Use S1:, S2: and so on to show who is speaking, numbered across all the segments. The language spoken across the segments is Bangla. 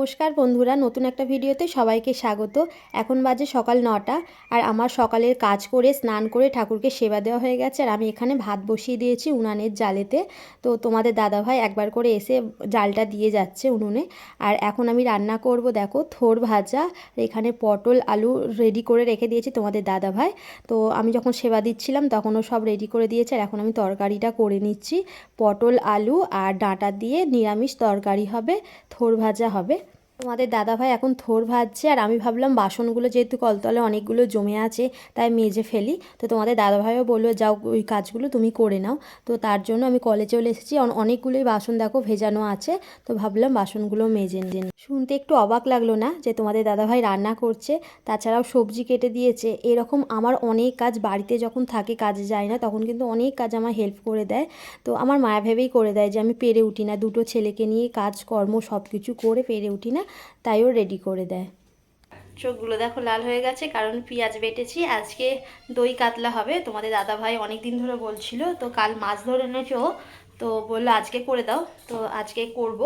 S1: নমস্কার বন্ধুরা, নতুন একটা ভিডিওতে সবাইকে স্বাগত। এখন বাজে সকাল নটা আর আমার সকালের কাজ করে, স্নান করে ঠাকুরকে সেবা দেওয়া হয়ে গেছে আর আমি এখানে ভাত বসিয়ে দিয়েছি উনানের জালেতে। তো তোমাদের দাদাভাই একবার করে এসে জালটা দিয়ে যাচ্ছে উনুনে। আর এখন আমি রান্না করব, দেখো, থোর ভাজা এখানে পটল, আলু রেডি করে রেখে দিয়েছি তোমাদের দাদাভাই। তো আমি যখন সেবা দিচ্ছিলাম তখনও সব রেডি করে দিয়েছে আর এখন আমি তরকারিটা করে নিচ্ছি। পটল, আলু আর ডাঁটা দিয়ে নিরামিষ তরকারি হবে, থোর ভাজা হবে। তোমাদের দাদাভাই এখন থোর ভাজছে, আর আমি ভাবলাম বাসনগুলো যেহেতু কলতলে অনেকগুলো জমে আছে, তাই মেজে ফেলি। তো তোমাদের দাদাভাইও বলল, যাও, ওই কাজগুলো তুমি করে নাও। তো তার জন্য আমি কলে চলে এসেছি। অন- অনেকগুলোই বাসন দেখো ভেজানো আছে, তো ভাবলাম বাসনগুলো মেজে নিন শুনতে একটু অবাক লাগল না যে তোমাদের দাদাভাই রান্না করছে? তাছাড়াও সবজি কেটে দিয়েছে। এরকম আমার অনেক কাজ বাড়িতে যখন থাকে, কাজে যায় না, তখন কিন্তু অনেক কাজ আমার হেল্প করে দেয়। তো আমার মায়া ভেবেই করে দেয় যে আমি পেরে উঠি না। দুটো ছেলেকে নিয়ে কাজকর্ম সব কিছু করে পেরে উঠি না। তাইও রেডি করে দেয়। চোখগুলো দেখো লাল হয়ে গেছে, কারণ পেঁয়াজ বেটেছি। আজকে দই কাতলা হবে। তোমাদের দাদা ভাই অনেক দিন ধরে বলছিল, তো কাল মাছ ধরে এনেছো, তো বলল আজকে করে দাও। তো আজকে করব।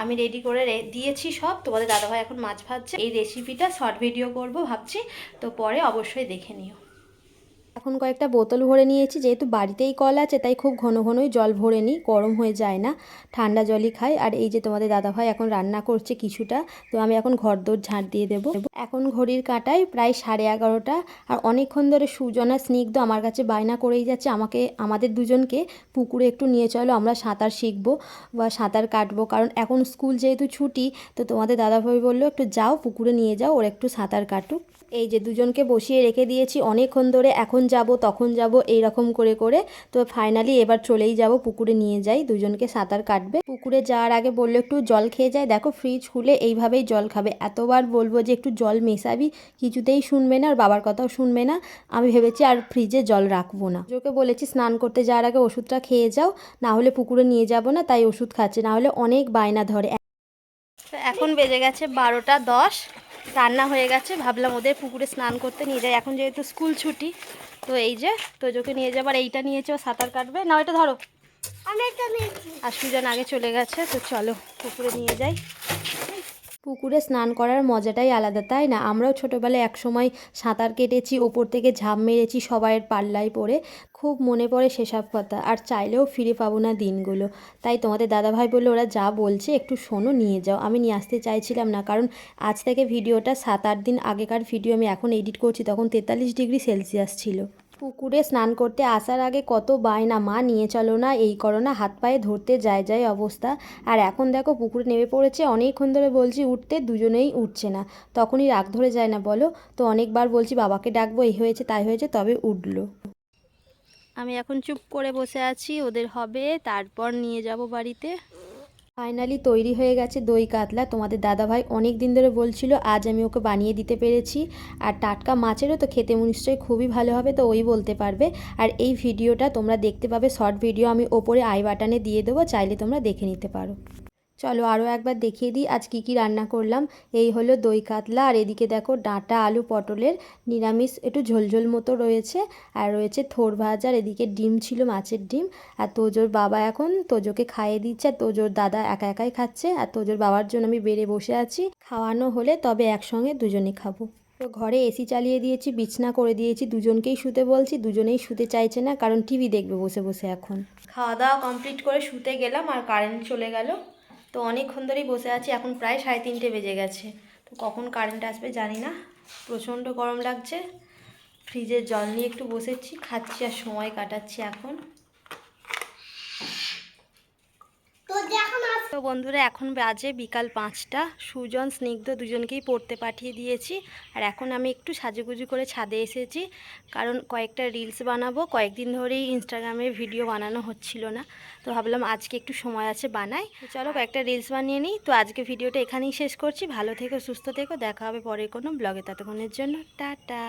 S1: আমি রেডি করে দিয়েছি সব। তোমাদের দাদাভাই এখন মাছ ভাজছে। এই রেসিপিটা শর্ট ভিডিও করব ভাবছি। তো পরে অবশ্যই দেখে নিও। এখন কয়েকটা বোতল ভরে নিয়েছি, যেহেতু বাড়িতেই কল আছে, তাই খুব ঘন ঘনই জল ভরে নিই, গরম হয়ে যায় না, ঠান্ডা জলই খাই। আর এই যে তোমাদের দাদাভাই এখন রান্না করছে কিছুটা, তো আমি এখন ঘর দোর ঝাঁট দিয়ে দেবো। এখন ঘড়ির কাঁটায় প্রায় সাড়ে এগারোটা, আর অনেকক্ষণ ধরে সুজনা স্নিগ্ধ আমার কাছে বায়না করেই যাচ্ছে, আমাকে, আমাদের দুজনকে পুকুরে একটু নিয়ে চলো, আমরা সাঁতার শিখব বা সাঁতার কাটবো। কারণ এখন স্কুল যেহেতু ছুটি, তো তোমাদের দাদাভাই বলল, একটু যাও, পুকুরে নিয়ে যাও, ওর একটু সাঁতার কাটুক। এই যে দুজনকে বসিয়ে রেখে দিয়েছি, অনেকক্ষণ ধরে এখন যাব, তখন যাব এই রকম করে করে। তো ফাইনালি এবার চলেই যাব, পুকুরে নিয়ে যাই। দুজনকে সাঁতার কাটবে। পুকুরে যাওয়ার আগে বলল, একটু জল খেয়ে যায়। দেখো ফ্রিজ খুলে এইভাবেই জল খাবে। এতবার বলব যে একটু জল মেশাবি, কিছুতেই শুনবে না, আর বাবার কথাও শুনবে না। আমি ভেবেছি আর ফ্রিজে জল রাখব না। ওকে বলেছি, স্নান করতে যাওয়ার আগে ওষুধটা খেয়ে যাও। না হলে পুকুরে নিয়ে যাব না, তাই ওষুধ খাচ্ছে। না হলে অনেক বায়না ধরে। এখন বেজে গেছে বারোটা দশ। রান্না হয়ে গেছে। ভাবলাম ওদের পুকুরে স্নান করতে নিয়ে যাই। এখন যেহেতু স্কুল ছুটি তো এই যে তোজোকে নিয়ে যাবার এইটা নিয়েছে ও সাঁতার কাটবে। না এটা ধরো। আর সুজন আগে চলে গেছে তো চলো পুকুরে নিয়ে যাই। পুকুরে স্নান করার মজাটাই আলাদা, তাই না? আমরাও ছোটোবেলায় একসময় সাঁতার কেটেছি, ওপর থেকে ঝাঁপ মেরেছি সবাইয়ের পাল্লায় পড়ে। খুব মনে পড়ে সেসব কথা। আর চাইলেও ফিরে পাবো না দিনগুলো। তাই তোমাদের দাদাভাই বলল, ওরা যা বলছে একটু শোনো, নিয়ে যাও। আমি নিয়ে আসতে চাইছিলাম না। কারণ আজ থেকে ভিডিওটা সাত আট দিন আগেকার ভিডিও আমি এখন এডিট করছি, তখন তেতাল্লিশ ডিগ্রি সেলসিয়াস ছিল। পুকুরে স্নান করতে আসার আগে কত বায়না, মা নিয়ে চলো না, এই করো না, হাত পায়ে ধরতে যায় যায় অবস্থা। আর এখন দেখো পুকুরে নেমে পড়েছে, অনেকক্ষণ ধরে বলছি, উঠতে দুজনেই উঠছে না। তখনই রাগ ধরে যায় না, বলো। তো অনেকবার বলছি, বাবাকে ডাকবো, এই হয়েছে, তাই হয়েছে, তবে উঠল। আমি এখন চুপ করে বসে আছি, ওদের হবে, তারপর নিয়ে যাব বাড়িতে। ফাইনালি তৈরি হয়ে গেছে দই কাতলা। তোমাদের দাদাভাই অনেক দিন ধরে বলছিল, আজ আমি ওকে বানিয়ে দিতে পেরেছি। আর টাটকা মাছেরও তো খেতে নিশ্চয়ই খুবই ভালো হবে, তো ওই বলতে পারবে। আর এই ভিডিওটা তোমরা দেখতে পাবে, শর্ট ভিডিও আমি ওপরে আই বাটনে দিয়ে দেবো, চাইলে তোমরা দেখে নিতে পারো। চলো আরও একবার দেখিয়ে দিই আজ কী কী রান্না করলাম। এই হলো দই কাতলা, আর এদিকে দেখো ডাঁটা আলু পটলের নিরামিষ, একটু ঝোলঝোল মতো রয়েছে। আর রয়েছে থোর ভাজা, আর এদিকে ডিম ছিল, মাছের ডিম। আর তোজোর বাবা এখন তোজোকে খাইয়ে দিচ্ছে, আর তোজোর দাদা একা একাই খাচ্ছে, আর তোজোর বাবার জন্য আমি বেড়ে বসে আছি। খাওয়ানো হলে তবে একসঙ্গে দুজনে খাব। তো ঘরে এসি চালিয়ে দিয়েছি, বিছনা করে দিয়েছি, দুজনকেই শুতে বলছি, দুজনেই শুতে চাইছে না, কারণ টিভি দেখবে বসে বসে এখন। খাওয়া দাওয়া কমপ্লিট করে শুতে গেলাম, আর কারেন্ট চলে গেল। তো অনেকক্ষণ ধরেই বসে আছি, এখন প্রায় সাড়ে তিনটে বেজে গেছে। তো কখন কারেন্ট আসবে জানি না, প্রচণ্ড গরম লাগছে। ফ্রিজের জল নিয়ে একটু বসেছি, খাচ্ছি আর সময় কাটাচ্ছি এখন। তো বন্ধুরা, এখন বাজে বিকাল পাঁচটা। সুজন স্নিগ্ধ দুজনকেই পড়তে পাঠিয়ে দিয়েছি। আর এখন আমি একটু সাজুগুজু করে ছাদে এসেছি। কারণ কয়েকটা রিলস বানাবো। কয়েকদিন ধরেই ইনস্টাগ্রামে ভিডিও বানানো হচ্ছিল না। তো ভাবলাম আজকে একটু সময় আছে বানাই। চলো কয়েকটা রিলস বানিয়ে নিই। তো আজকে ভিডিওটা এখানেই শেষ করছি। ভালো থেকো, সুস্থ থেকো। দেখা হবে পরে কোনো ব্লগে। ততক্ষণের জন্য টাটা।